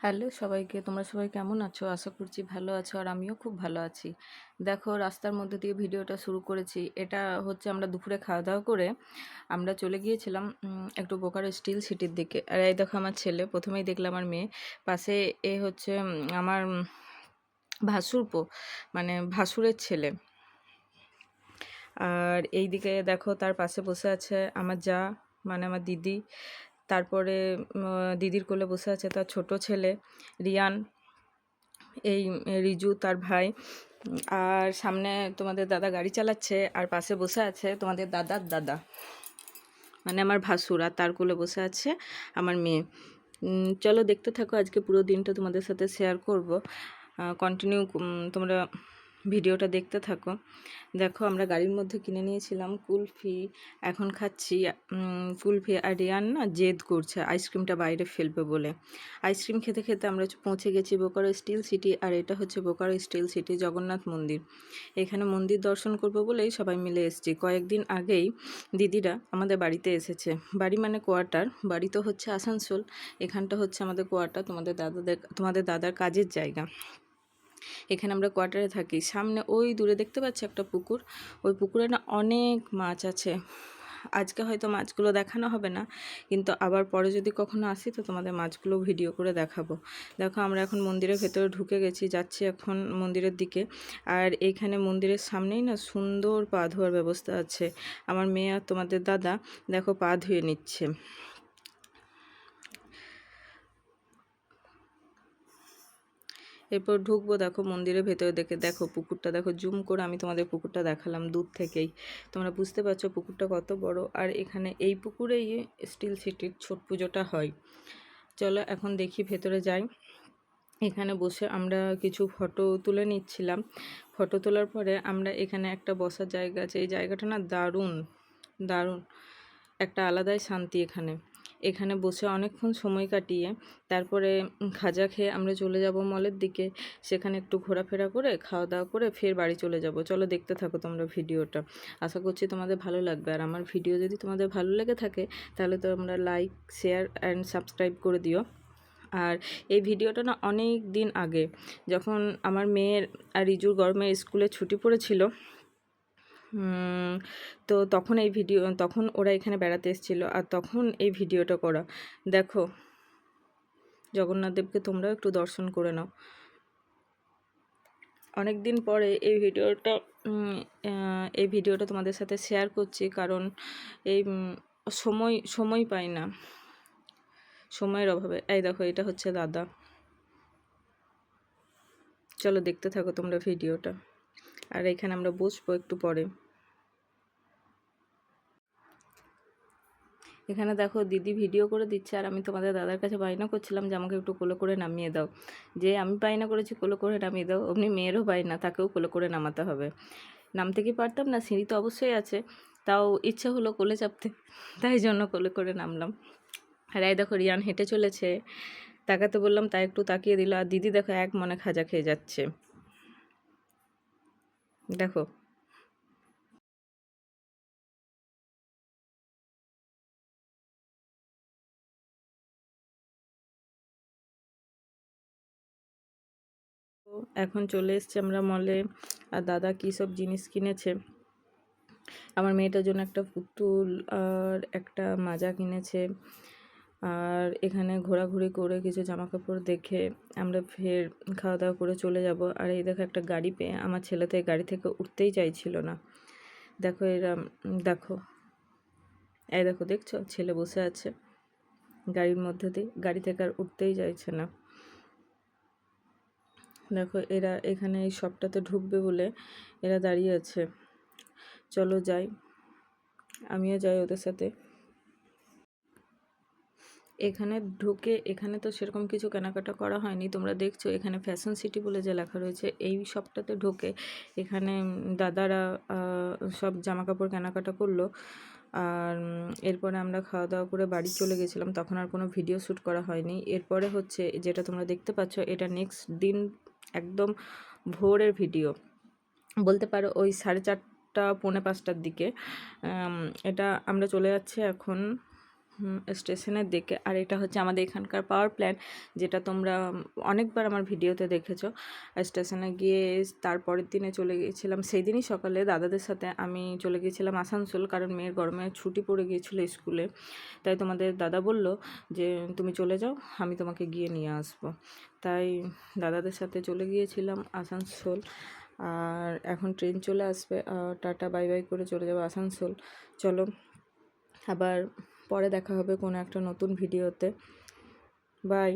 Hello সবাইকে, তোমরা সবাই কেমন আছো? আশা করছি ভালো আছো আর আমিও খুব ভালো আছি। দেখো, রাস্তার মধ্যে দিয়ে ভিডিওটা শুরু করেছি। এটা হচ্ছে আমরা দুপুরে খাওয়া দাওয়া করে আমরা চলে গিয়েছিলাম একটু বোকারো স্টিল সিটির দিকে। আর এই দেখো আমার ছেলে, প্রথমেই দেখলাম আমার মেয়ে। পাশে এ হচ্ছে আমার ভাসুরপো মানে ভাসুরের ছেলে। আর এই দিকে দেখো, তার পাশে বসে আছে আমার যা মানে আমার দিদি। তারপরে দিদির কোলে বসে আছে তার ছোট ছেলে রিয়ান, এই রিজু তার ভাই। আর সামনে তোমাদের দাদা গাড়ি চালাচ্ছে, আর পাশে বসে আছে তোমাদের দাদার দাদা। মানে আমার ভাসুর আর তার কোলে বসে আছে আমার মেয়ে। চলো দেখতে থাকো, আজকে পুরো দিনটা তোমাদের সাথে শেয়ার করব। কন্টিনিউ তোমরা ভিডিওটা দেখতে থাকো। দেখো, আমরা গাড়ির মধ্যে কিনে নিয়েছিলাম কুলফি। এখন খাচ্ছি কুলফি আর রিয়ান না জেদ করছে, আইসক্রিমটা বাইরে ফেলবে বলে। আইসক্রিম খেতে খেতে আমরা পৌঁছে গেছি বোকারো স্টিল সিটি, আর এটা হচ্ছে বোকারো স্টিল সিটি জগন্নাথ মন্দির। এখানে মন্দির দর্শন করব বলেই সবাই মিলে এসেছি। কয়েকদিন আগেই দিদিরা আমাদের বাড়িতে এসেছে। বাড়ি মানে কোয়ার্টার, বাড়ি তো হচ্ছে আসানসোল। এখানটা হচ্ছে আমাদের কোয়ার্টার, তোমাদের দাদাদের, তোমাদের দাদার কাজের জায়গা। এখানে আমরা কোয়ার্টারে থাকি। সামনে ওই দূরে দেখতে পাচ্ছি একটা পুকুর। ওই পুকুরে না অনেক মাছ আছে। আজকে হয়তো মাছগুলো দেখানো হবে না, কিন্তু আবার পরে যদি কখনো আসি তো তোমাদের মাছগুলো ভিডিও করে দেখাবো। দেখো, আমরা এখন মন্দিরের ভেতরে ঢুকে গেছি, যাচ্ছি এখন মন্দিরের দিকে। আর এইখানে মন্দিরের সামনেই না সুন্দর পা ধোয়ার ব্যবস্থা আছে। আমার মেয়ে আর তোমাদের দাদা, দেখো পা ধুয়ে নিচ্ছে। এরপর ঢুকবো, দেখো মন্দিরের ভেতরে দেখে দেখো পুকুরটা, দেখো জুম করে আমি তোমাদের পুকুরটা দেখালাম দূর থেকেই। তোমরা বুঝতে পারছ পুকুরটা কত বড়। আর এখানে এই পুকুরেই স্টিল সিটির ছট পুজোটা হয়। চলো এখন দেখি ভেতরে যাই। এখানে বসে আমরা কিছু ফটো তুলে নিচ্ছিলাম। ফটো তোলার পরে আমরা এখানে একটা বসার জায়গা আছে। এই জায়গাটা না দারুণ দারুণ। একটা আলাদাই শান্তি এখানে। এখানে বসে অনেকক্ষণ সময় কাটিয়ে তারপরে খাজা খেয়ে আমরা চলে যাব মলের দিকে। সেখানে একটু ঘোরাফেরা করে খাওয়া দাওয়া করে ফের বাড়ি চলে যাব। চলো দেখতে থাকো তোমরা ভিডিওটা। আশা করছি তোমাদের ভালো লাগবে। আর আমার ভিডিও যদি তোমাদের ভালো লেগে থাকে, তাহলে তোমরা লাইক শেয়ার অ্যান্ড সাবস্ক্রাইব করে দিও। আর এই ভিডিওটা না অনেক দিন আগে, যখন আমার মেয়ের আর রিজুর গরমে স্কুলে ছুটি পড়েছিল তো তখন এই ভিডিও, তখন ওরা এখানে বেড়াতে এসেছিল আর তখন এই ভিডিওটা করা। দেখো, জগন্নাথ দেবকে তোমরাও একটু দর্শন করে নাও। অনেক দিন পরে এই ভিডিওটা এই ভিডিওটা তোমাদের সাথে শেয়ার করছি কারণ এই সময় সময় পাই না। সময়ের অভাবে। এই দেখো, এটা হচ্ছে দাদা। চলো দেখতে থাকো তোমরা ভিডিওটা। আর এখানে আমরা বসবো একটু পরে। এখানে দেখো দিদি ভিডিও করে দিচ্ছে আর আমি তোমাদের দাদার কাছে বায়না করছিলাম যে আমাকে একটু কোলে করে নামিয়ে দাও। যে আমি বায়না করেছি কোলে করে নামিয়ে দাও, অমনি মেয়েরও বায়না, তাকেও কোলে করে নামাতে হবে। নামতে কি পারতাম না, সিঁড়ি তো অবশ্যই আছে, তাও ইচ্ছে হলো কোলে চাপতে, তাই জন্য কোলে করে নামলাম। আর এই দেখো রিয়ান হেঁটে চলেছে, তাকাতে বললাম, তাই একটু তাকিয়ে দিল। আর দিদি দেখো এক মনে খাজা খেয়ে যাচ্ছে। দেখো। এখন চলে এসছি আমরা মলে। আর দাদা কী সব জিনিস কিনেছে? আমার মেয়েটার জন্য একটা পুতুল আর একটা মাজা কিনেছে। আর এখানে ঘোরাঘুরি করে কিছু জামা কাপড় দেখে আমরা ফের খাওয়া দাওয়া করে চলে যাব। আর এই দেখো একটা গাড়ি পেয়ে আমার ছেলে তো গাড়ি থেকে উঠতেই চাইছিল না। দেখো এরা দেখো। এই দেখো, দেখছ? ছেলে বসে আছে গাড়ির মধ্যে দিয়ে। গাড়ি থেকে আর উঠতেই চাইছে না। দেখো, এরা এখানে এই শপটাতে ঢুকবে বলে এরা দাঁড়িয়ে আছে। চলো যাই। আমিও যাই ওদের সাথে। এখানে ঢুকে, এখানে তো সেরকম কিছু কেনাকাটা করা হয়নি। তোমরা দেখছ, এখানে ফ্যাশন সিটি বলে যে লেখা রয়েছে, এই শপটাতে ঢুকে এখানে দাদারা সব জামা কাপড় কেনাকাটা করল। আর এরপরে আমরা খাওয়া দাওয়া করে বাড়ি চলে গেছিলাম, তখন আর কোনো ভিডিও শ্যুট করা হয়নি। এরপরে হচ্ছে, যেটা তোমরা দেখতে পাচ্ছ, এটা নেক্সট দিন একদম ভোরের ভিডিও। বলতে পারো ওই সাড়ে চারটা, পৌনে পাঁচটার দিকে। এটা আমরা চলে যাচ্ছি এখন স্টেশনের দিকে। আর এটা হচ্ছে আমাদের এখানকার পাওয়ার প্ল্যান্ট যেটা তোমরা অনেকবার আমার ভিডিওতে দেখেছ। স্টেশনে গিয়ে তারপরের দিনে চলে গিয়েছিলাম। সেই দিনই সকালে দাদাদের সাথে আমি চলে গিয়েছিলাম আসানসোল, কারণ মেয়ের গরমে ছুটি পড়ে গিয়েছিল স্কুলে। তাই তোমাদের দাদা বলল যে, তুমি চলে যাও, আমি তোমাকে গিয়ে নিয়ে আসব। তাই দাদাদের সাথে চলে গিয়েছিলাম আসানসোল। আর এখন ট্রেন চলে আসবে। টাটা বাই বাই করে চলে যাব আসানসোল। চলো, আবার পরে দেখা হবে কোনো একটা নতুন ভিডিওতে। বাই